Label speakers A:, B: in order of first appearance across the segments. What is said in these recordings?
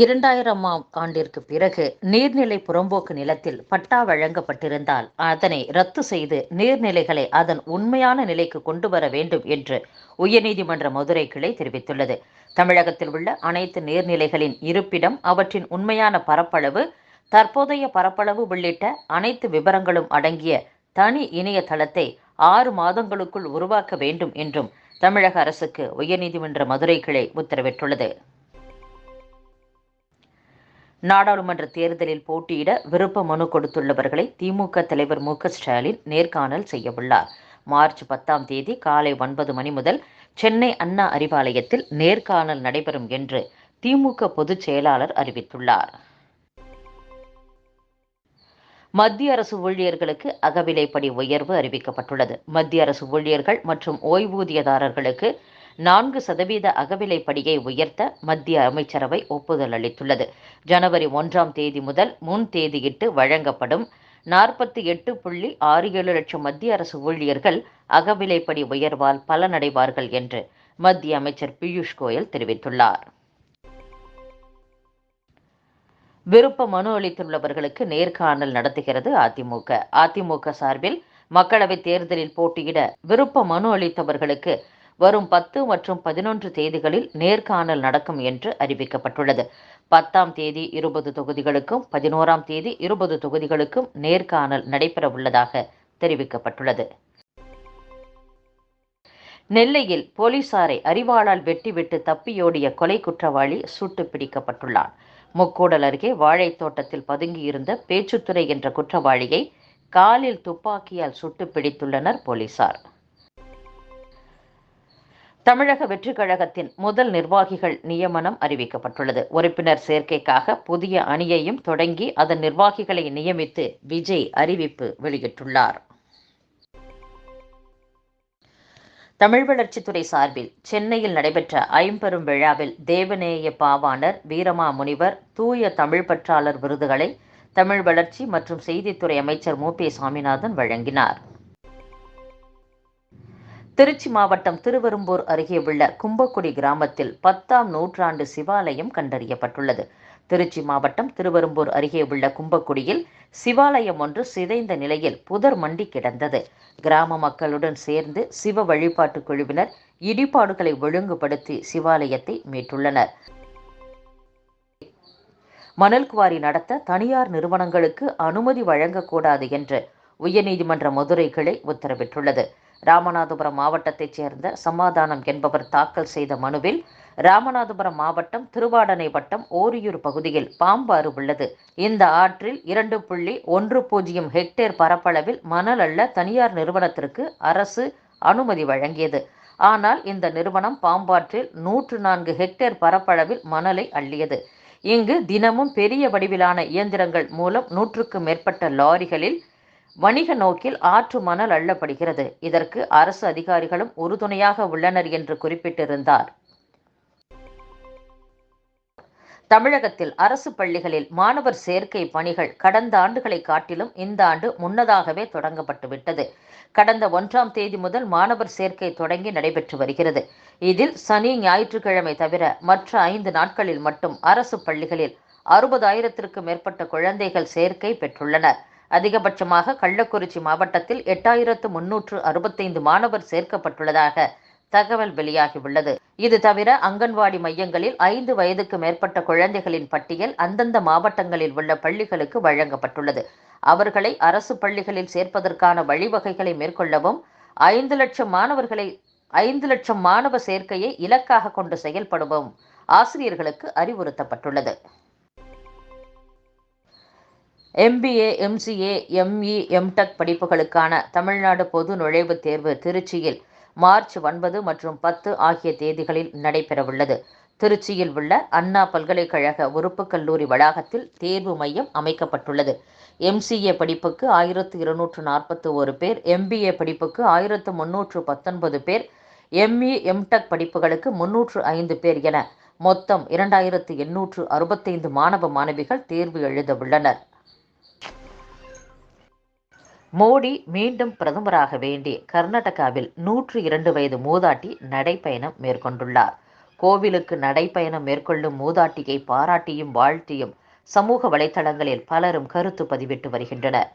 A: இரண்டாயிரமாம் ஆண்டிற்கு பிறகு நீர்நிலை புறம்போக்கு நிலத்தில் பட்டா வழங்கப்பட்டிருந்தால் அதனை ரத்து செய்து நீர்நிலைகளை அதன் உண்மையான நிலைக்கு கொண்டு வர வேண்டும் என்று உயர்நீதிமன்ற மதுரை கிளை தெரிவித்துள்ளது. தமிழகத்தில் உள்ள அனைத்து நீர்நிலைகளின் இருப்பிடம் அவற்றின் உண்மையான பரப்பளவு தற்போதைய பரப்பளவு உள்ளிட்ட அனைத்து விவரங்களும் அடங்கிய தனி இணையதளத்தை ஆறு மாதங்களுக்குள் உருவாக்க வேண்டும் என்றும் தமிழக அரசுக்கு உயர்நீதிமன்ற மதுரை கிளை உத்தரவிட்டுள்ளது. நாடாளுமன்ற தேர்தலில் போட்டியிட விருப்ப மனு கொடுத்துள்ளவர்களை திமுக தலைவர் மு ஸ்டாலின் நேர்காணல் செய்யவுள்ளார். மார்ச் பத்தாம் தேதி காலை ஒன்பது மணி முதல் சென்னை அண்ணா அறிவாலயத்தில் நேர்காணல் நடைபெறும் என்று திமுக பொதுச் செயலாளர் அறிவித்துள்ளார். மத்திய அரசு ஊழியர்களுக்கு அகவிலைப்படி உயர்வு அறிவிக்கப்பட்டுள்ளது. மத்திய அரசு ஊழியர்கள் மற்றும் ஓய்வூதியதாரர்களுக்கு நான்கு சதவீத அகவிலைப்படியை உயர்த்த மத்திய அமைச்சரவை ஒப்புதல் அளித்துள்ளது. ஜனவரி ஒன்றாம் தேதி முதல் முன் தேதியிட்டு வழங்கப்படும் நாற்பத்தி எட்டு புள்ளி ஆறு ஏழு லட்சம் மத்திய அரசு ஊழியர்கள் அகவிலைப்படி உயர்வால் பலனடைவார்கள் என்று மத்திய அமைச்சர் பியூஷ் கோயல் தெரிவித்துள்ளார். விருப்ப மனு அளித்துள்ளவர்களுக்கு நேர்காணல் நடத்துகிறது அதிமுக. அதிமுக சார்பில் மக்களவைத் தேர்தலில் போட்டியிட விருப்ப மனு அளித்தவர்களுக்கு வரும் பத்து மற்றும் பதினொன்று தேதிகளில் நேர்காணல் நடக்கும் என்று அறிவிக்கப்பட்டுள்ளது. பத்தாம் தேதி இருபது தொகுதிகளுக்கும் பதினோராம் தேதி இருபது தொகுதிகளுக்கும் நேர்காணல் நடைபெற உள்ளதாக தெரிவிக்கப்பட்டுள்ளது. நெல்லையில் போலீசாரை அறிவாளால் வெட்டிவிட்டு தப்பியோடிய கொலை குற்றவாளி சுட்டு பிடிக்கப்பட்டுள்ளான். முக்கூடல் அருகே வாழைத்தோட்டத்தில் பதுங்கியிருந்த பேச்சுத்துறை என்ற குற்றவாளியை காலில் துப்பாக்கியால் சுட்டு பிடித்துள்ளனர் போலீசார். தமிழக வெற்றி கழகத்தின் முதல் நிர்வாகிகள் நியமனம் அறிவிக்கப்பட்டுள்ளது. உறுப்பினர் சேர்க்கைக்காக புதிய அணியையும் தொடங்கி அதன் நிர்வாகிகளை நியமித்து விஜய் அறிவிப்பு வெளியிட்டுள்ளார். தமிழ் வளர்ச்சித்துறை சார்பில் சென்னையில் நடைபெற்ற ஐம்பெரும் விழாவில் தேவநேய பாவாணர் வீரமா முனிவர் தூய தமிழ் பற்றாளர் விருதுகளை தமிழ் வளர்ச்சி மற்றும் செய்தித்துறை அமைச்சர் மு. சாமிநாதன் வழங்கினார். திருச்சி மாவட்டம் திருவெரும்பூர் அருகே உள்ள கும்பக்குடி கிராமத்தில் பத்தாம் நூற்றாண்டு சிவாலயம் கண்டறியப்பட்டுள்ளது. திருச்சி மாவட்டம் திருவெரும்பூர் அருகே உள்ள கும்பக்குடியில் சிவாலயம் ஒன்று சிதைந்த நிலையில் புதர் மண்டி கிடந்தது. கிராம மக்களுடன் சேர்ந்து சிவ வழிபாட்டு குழுவினர் இடிபாடுகளை ஒழுங்குபடுத்தி சிவாலயத்தை மீட்டுள்ளனர். மணல் குவாரி நடத்த தனியார் நிறுவனங்களுக்கு அனுமதி வழங்கக்கூடாது என்று உயர்நீதிமன்ற மதுரை கிளை உத்தரவிட்டுள்ளது. ராமநாதபுரம் மாவட்டத்தைச் சேர்ந்த சமாதானம் என்பவர் தாக்கல் செய்த மனுவில் ராமநாதபுரம் மாவட்டம் திருவாடனை வட்டம் ஓரியூர் பகுதியில் பாம்பாறு உள்ளது. இந்த ஆற்றில் இரண்டு புள்ளி ஒன்று பூஜ்ஜியம் ஹெக்டேர் பரப்பளவில் மணல் அள்ள தனியார் நிறுவனத்திற்கு அரசு அனுமதி வழங்கியது. ஆனால் இந்த நிறுவனம் பாம்பாற்றில் நூற்று நான்கு ஹெக்டேர் பரப்பளவில் மணலை அள்ளியது. இங்கு தினமும் பெரிய வடிவிலான இயந்திரங்கள் மூலம் நூற்றுக்கு மேற்பட்ட லாரிகளில் வணிக நோக்கில் ஆற்று மணல் அள்ளப்படுகிறது. இதற்கு அரசு அதிகாரிகளும் உறுதுணையாக உள்ளனர் என்று குறிப்பிட்டிருந்தார். தமிழகத்தில் அரசு பள்ளிகளில் மாணவர் சேர்க்கை பணிகள் கடந்த ஆண்டுகளை காட்டிலும் இந்த ஆண்டு முன்னதாகவே தொடங்கப்பட்டுவிட்டது. கடந்த ஒன்றாம் தேதி முதல் மாணவர் சேர்க்கை தொடங்கி நடைபெற்று வருகிறது. இதில் சனி ஞாயிற்றுக்கிழமை தவிர மற்ற ஐந்து நாட்களில் மட்டும் அரசு பள்ளிகளில் அறுபதாயிரத்திற்கும் மேற்பட்ட குழந்தைகள் சேர்க்கை பெற்றுள்ளனர். அதிகபட்சமாக கள்ளக்குறிச்சி மாவட்டத்தில் எட்டாயிரத்து முன்னூற்று அறுபத்தைந்து மாணவர் சேர்க்கப்பட்டுள்ளதாக தகவல் வெளியாகியுள்ளது. இது தவிர அங்கன்வாடி மையங்களில் ஐந்து வயதுக்கு மேற்பட்ட குழந்தைகளின் பட்டியல் அந்தந்த மாவட்டங்களில் உள்ள பள்ளிகளுக்கு வழங்கப்பட்டுள்ளது. அவர்களை அரசு பள்ளிகளில் சேர்ப்பதற்கான வழிவகைகளை மேற்கொள்ளவும் ஐந்து லட்சம் மாணவர்களை ஐந்து லட்சம் மாணவ சேர்க்கையை இலக்காக கொண்டு செயல்படவும் ஆசிரியர்களுக்கு அறிவுறுத்தப்பட்டுள்ளது. எம்பிஏ எம்சிஏ எம்இ எம்டெக் படிப்புகளுக்கான தமிழ்நாடு பொது நுழைவுத் தேர்வு திருச்சியில் மார்ச் ஒன்பது மற்றும் பத்து ஆகிய தேதிகளில் நடைபெறவுள்ளது. திருச்சியில் உள்ள அண்ணா பல்கலைக்கழக உறுப்பு கல்லூரி வளாகத்தில் தேர்வு மையம் அமைக்கப்பட்டுள்ளது. எம்சிஏ படிப்புக்கு ஆயிரத்து இருநூற்று நாற்பத்தி ஒரு பேர் எம்பிஏ படிப்புக்கு ஆயிரத்து முன்னூற்று பத்தொன்பது பேர் எம்இ எம்டெக் படிப்புகளுக்கு முன்னூற்று ஐந்து பேர் என மொத்தம் இரண்டாயிரத்து எண்ணூற்று அறுபத்தைந்து மாணவ மாணவிகள் தேர்வு எழுத உள்ளனர். மோடி மீண்டும் பிரதமராக வேண்டி கர்நாடகாவில் நூற்று இரண்டு வயது மூதாட்டி நடைப்பயணம் மேற்கொண்டுள்ளார். கோவிலுக்கு நடைப்பயணம் மேற்கொள்ளும் மூதாட்டியை பாராட்டியும் வாழ்த்தியும் சமூக வலைதளங்களில் பலரும் கருத்து பதிவிட்டு வருகின்றனர்.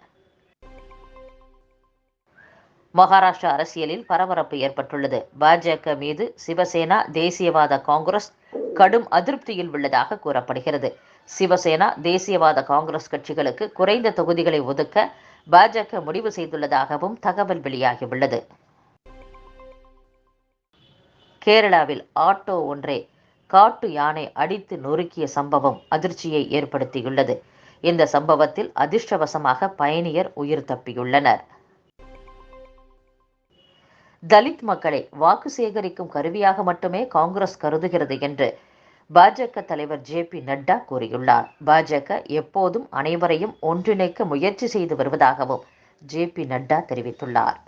A: மகாராஷ்டிரா அரசியலில் பரபரப்பு ஏற்பட்டுள்ளது. பாஜக மீது சிவசேனா தேசியவாத காங்கிரஸ் கடும் அதிருப்தியில் உள்ளதாக கூறப்படுகிறது. சிவசேனா தேசியவாத காங்கிரஸ் கட்சிகளுக்கு குறைந்த தொகுதிகளை ஒதுக்க பாஜக முடிவு செய்துள்ளதாகவும் தகவல் வெளியாகியுள்ளது. கேரளாவில் ஆட்டோ ஒன்றை காட்டு யானை அடித்து நொறுக்கிய சம்பவம் அதிர்ச்சியை ஏற்படுத்தியுள்ளது. இந்த சம்பவத்தில் அதிர்ஷ்டவசமாக பயணியர் உயிர் தப்பியுள்ளனர். தலித் மக்களை வாக்கு சேகரிக்கும் கருவியாக மட்டுமே காங்கிரஸ் கருதுகிறது என்று பாஜக தலைவர் ஜே பி நட்டா கூறியுள்ளார். பாஜக எப்போதும் அனைவரையும் ஒன்றிணைக்க முயற்சி செய்து வருவதாகவும் ஜே பி நட்டா தெரிவித்துள்ளார்.